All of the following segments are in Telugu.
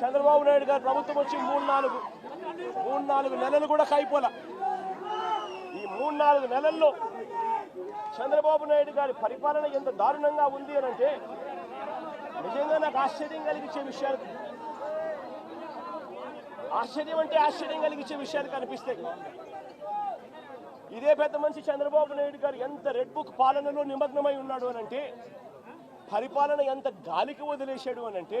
చంద్రబాబు నాయుడు గారు ప్రభుత్వం వచ్చి మూడు నాలుగు మూడు నాలుగు నెలలు కూడా కైపోల ఈ మూడు నాలుగు నెలల్లో చంద్రబాబు నాయుడు గారి పరిపాలన ఎంత దారుణంగా ఉంది అని అంటే నిజంగా నాకు ఆశ్చర్యం కలిగించే విషయాలు ఆశ్చర్యం అంటే ఆశ్చర్యం కలిగించే విషయాలు కనిపిస్తాయి ఇదే పెద్ద మనిషి చంద్రబాబు నాయుడు గారు ఎంత రెడ్ బుక్ పాలనలో నిమగ్నమై ఉన్నాడు అని అంటే పరిపాలన ఎంత గాలికి వదిలేశాడు అని అంటే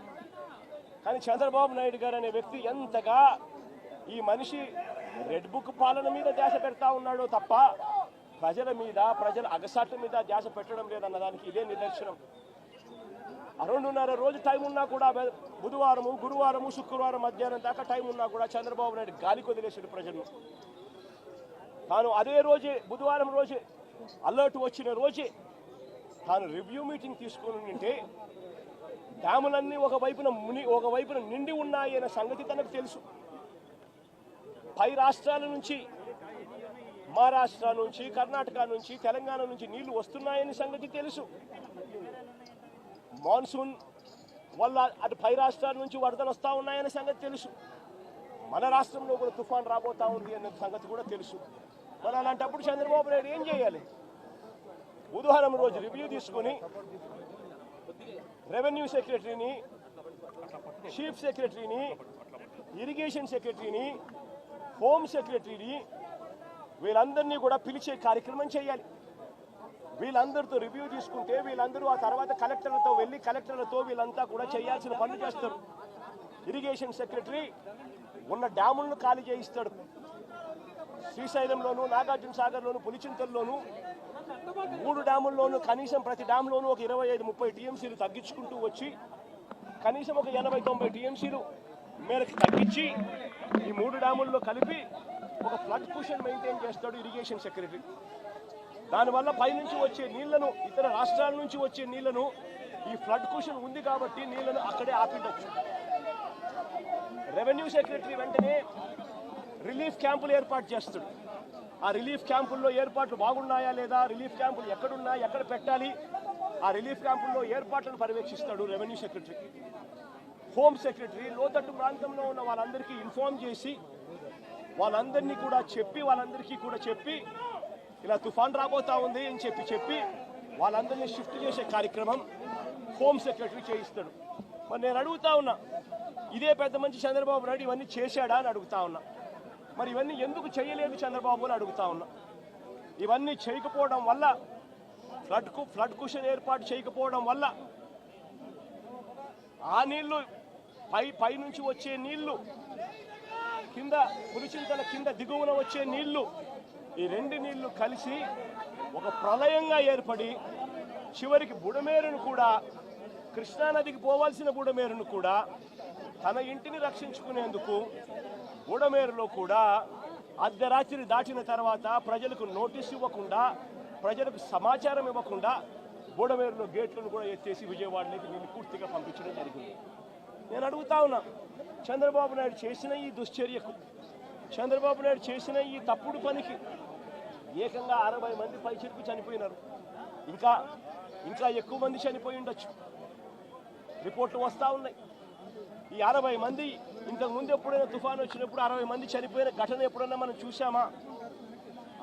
కానీ చంద్రబాబు నాయుడు గారు అనే వ్యక్తి ఎంతగా ఈ మనిషి రెడ్ బుక్ పాలన మీద ధ్యాస పెడతా ఉన్నాడో తప్ప ప్రజల మీద ప్రజల అగసాట్ల మీద ధ్యాస పెట్టడం లేదన్న దానికి ఇదే నిదర్శనం. రెండున్నర రోజు టైం ఉన్నా కూడా బుధవారము గురువారము శుక్రవారం మధ్యాహ్నం దాకా టైం ఉన్నా కూడా చంద్రబాబు నాయుడు గాలి కొదిలేసాడు ప్రజలను. తాను అదే రోజే బుధవారం రోజే అలర్ట్ వచ్చిన రోజే తాను రివ్యూ మీటింగ్ తీసుకుని ఉంటే డ్యాములన్నీ ఒక వైపున ముని ఒక వైపున నిండి ఉన్నాయి అనే సంగతి తనకు తెలుసు. పై రాష్ట్రాల నుంచి మహారాష్ట్ర నుంచి కర్ణాటక నుంచి తెలంగాణ నుంచి నీళ్ళు వస్తున్నాయని సంగతి తెలుసు. మాన్సూన్ వల్ల అటు పై రాష్ట్రాల నుంచి వరదలు వస్తూ ఉన్నాయనే సంగతి తెలుసు. మన రాష్ట్రంలో కూడా తుఫాన్ రాబోతా ఉంది అనే సంగతి కూడా తెలుసు. మరి అలాంటప్పుడు చంద్రబాబు నాయుడు ఏం చేయాలి? బుధవారం రోజు రివ్యూ తీసుకొని రెవెన్యూ సెక్రటరీని చీఫ్ సెక్రటరీని ఇరిగేషన్ సెక్రటరీని హోమ్ సెక్రటరీని వీళ్ళందరినీ కూడా పిలిచే కార్యక్రమం చేయాలి. వీళ్ళందరితో రివ్యూ తీసుకుంటే వీళ్ళందరూ ఆ తర్వాత కలెక్టర్లతో వెళ్ళి కలెక్టర్లతో వీళ్ళంతా కూడా చేయాల్సిన పనులు చేస్తారు. ఇరిగేషన్ సెక్రటరీ ఉన్న డ్యాములను ఖాళీ చేయిస్తాడు. శ్రీశైలంలోను నాగార్జున సాగర్లోను పులిచింతల్లోను మూడు డ్యాముల్లోనూ కనీసం ప్రతి డ్యామ్లోనూ ఒక ఇరవై ఐదు ముప్పై టీఎంసీలు తగ్గించుకుంటూ వచ్చి కనీసం ఒక ఎనభై తొంభై టీఎంసీలు మేరకు తగ్గించి ఈ మూడు డ్యాముల్లో కలిపి ఒక ఫ్లడ్ కుషన్ మెయింటైన్ చేస్తాడు ఇరిగేషన్ సెక్రటరీ. దానివల్ల పైనుంచి వచ్చే నీళ్ళను ఇతర రాష్ట్రాల నుంచి వచ్చే నీళ్ళను ఈ ఫ్లడ్ కుషన్ ఉంది కాబట్టి నీళ్ళను అక్కడే ఆపిండొచ్చు రెవెన్యూ సెక్రటరీ వెంటనే రిలీఫ్ క్యాంపులు ఏర్పాటు చేస్తాడు. ఆ రిలీఫ్ క్యాంపుల్లో ఏర్పాట్లు బాగున్నాయా లేదా? రిలీఫ్ క్యాంపులు ఎక్కడున్నాయి? ఎక్కడ పెట్టాలి? ఆ రిలీఫ్ క్యాంపుల్లో ఏర్పాట్లను పర్యవేక్షిస్తాడు రెవెన్యూ సెక్రటరీ. హోమ్ సెక్రటరీ లోతట్టు ప్రాంతంలో ఉన్న వాళ్ళందరికీ ఇన్ఫార్మ్ చేసి వాళ్ళందరినీ కూడా చెప్పి వాళ్ళందరికీ కూడా చెప్పి ఇలా తుఫాన్ రాబోతా ఉంది అని చెప్పి చెప్పి వాళ్ళందరినీ షిఫ్ట్ చేసే కార్యక్రమం హోమ్ సెక్రటరీ చేయిస్తాడు. మరి నేను అడుగుతా ఉన్నా ఇదే పెద్ద మంచి చంద్రబాబు నాయుడు ఇవన్నీ చేశాడా అని అడుగుతా ఉన్నా. మరి ఇవన్నీ ఎందుకు చేయలేదు చంద్రబాబు అని అడుగుతా ఉన్నా. ఇవన్నీ చేయకపోవడం వల్ల ఫ్లడ్కు ఫ్లడ్ కుషన్ ఏర్పాటు చేయకపోవడం వల్ల ఆ నీళ్ళు పై పై నుంచి వచ్చే నీళ్ళు కింద పులిచింతల కింద దిగువన వచ్చే నీళ్ళు ఈ రెండు నీళ్ళు కలిసి ఒక ప్రళయంగా ఏర్పడి చివరికి బుడమేరును కూడా కృష్ణానదికి పోవాల్సిన బుడమేరును కూడా తన ఇంటిని రక్షించుకునేందుకు బుడమేరులో కూడా అర్ధరాత్రి దాటిన తర్వాత ప్రజలకు నోటీస్ ఇవ్వకుండా ప్రజలకు సమాచారం ఇవ్వకుండా బుడమేరులో గేట్లను కూడా ఎత్తేసి విజయవాడలోకి నేను పూర్తిగా పంపించడం జరిగింది. నేను అడుగుతా ఉన్నా చంద్రబాబు నాయుడు చేసిన ఈ దుశ్చర్యకు చంద్రబాబు నాయుడు చేసిన ఈ తప్పుడు పనికి ఏకంగా అరవై మంది పైచిరుకు చనిపోయినారు. ఇంకా ఇంకా ఎక్కువ మంది చనిపోయి ఉండొచ్చు. రిపోర్ట్లు వస్తూ ఉన్నాయి. ఈ అరవై మంది ఇంతకు ముందు ఎప్పుడైనా తుఫాను వచ్చినప్పుడు అరవై మంది చనిపోయిన ఘటన ఎప్పుడైనా మనం చూసామా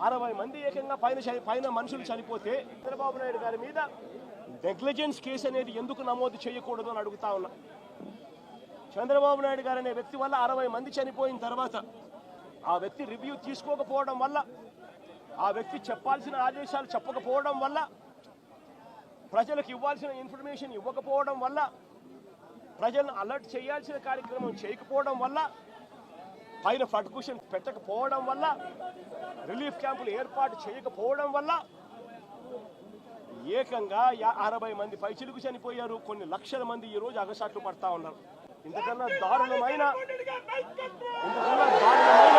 అరవై మంది ఏకంగా పైన పైన మనుషులు చనిపోతే చంద్రబాబు నాయుడు గారి మీద నెగ్లిజెన్స్ కేసు అనేది ఎందుకు నమోదు చేయకూడదు అని అడుగుతా ఉన్నా. చంద్రబాబు నాయుడు గారు అనే వ్యక్తి వల్ల అరవై మంది చనిపోయిన తర్వాత ఆ వ్యక్తి రివ్యూ తీసుకోకపోవడం వల్ల ఆ వ్యక్తి చెప్పాల్సిన ఆదేశాలు చెప్పకపోవడం వల్ల ప్రజలకు ఇవ్వాల్సిన ఇన్ఫర్మేషన్ ఇవ్వకపోవడం వల్ల ప్రజలను అలర్ట్ చేయాల్సిన కార్యక్రమం చేయకపోవడం వల్ల పైన ఫ్లడ్ క్వశ్చన్ పెట్టకపోవడం వల్ల రిలీఫ్ క్యాంపులు ఏర్పాటు చేయకపోవడం వల్ల ఏకంగా అరవై మంది పైచిలుకు చనిపోయారు కొన్ని లక్షల మంది ఈ రోజు అగసాట్లు పడతా ఉన్నారు. ఇంతకన్నా దారుణమైన ఇంతకన్నా దారుణమైన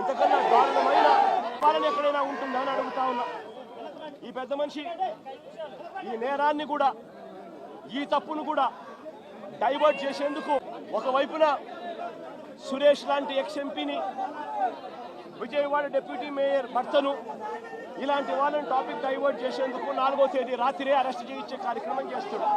ఇంతకన్నా దారుణమైన పాలన ఎక్కడైనా ఉంటుందా అని అడుగుతా ఉన్నా. ఈ పెద్ద మనిషి ఈ నేరాన్ని కూడా ఈ తప్పును కూడా డైవర్ట్ చేసేందుకు ఒకవైపున సురేష్ లాంటి ఎక్స్ ఎంపీని విజయవాడ డిప్యూటీ మేయర్ భర్తను ఇలాంటి వాళ్ళని టాపిక్ డైవర్ట్ చేసేందుకు నాలుగో తేదీ రాత్రే అరెస్ట్ చేయించే కార్యక్రమం చేస్తున్నాం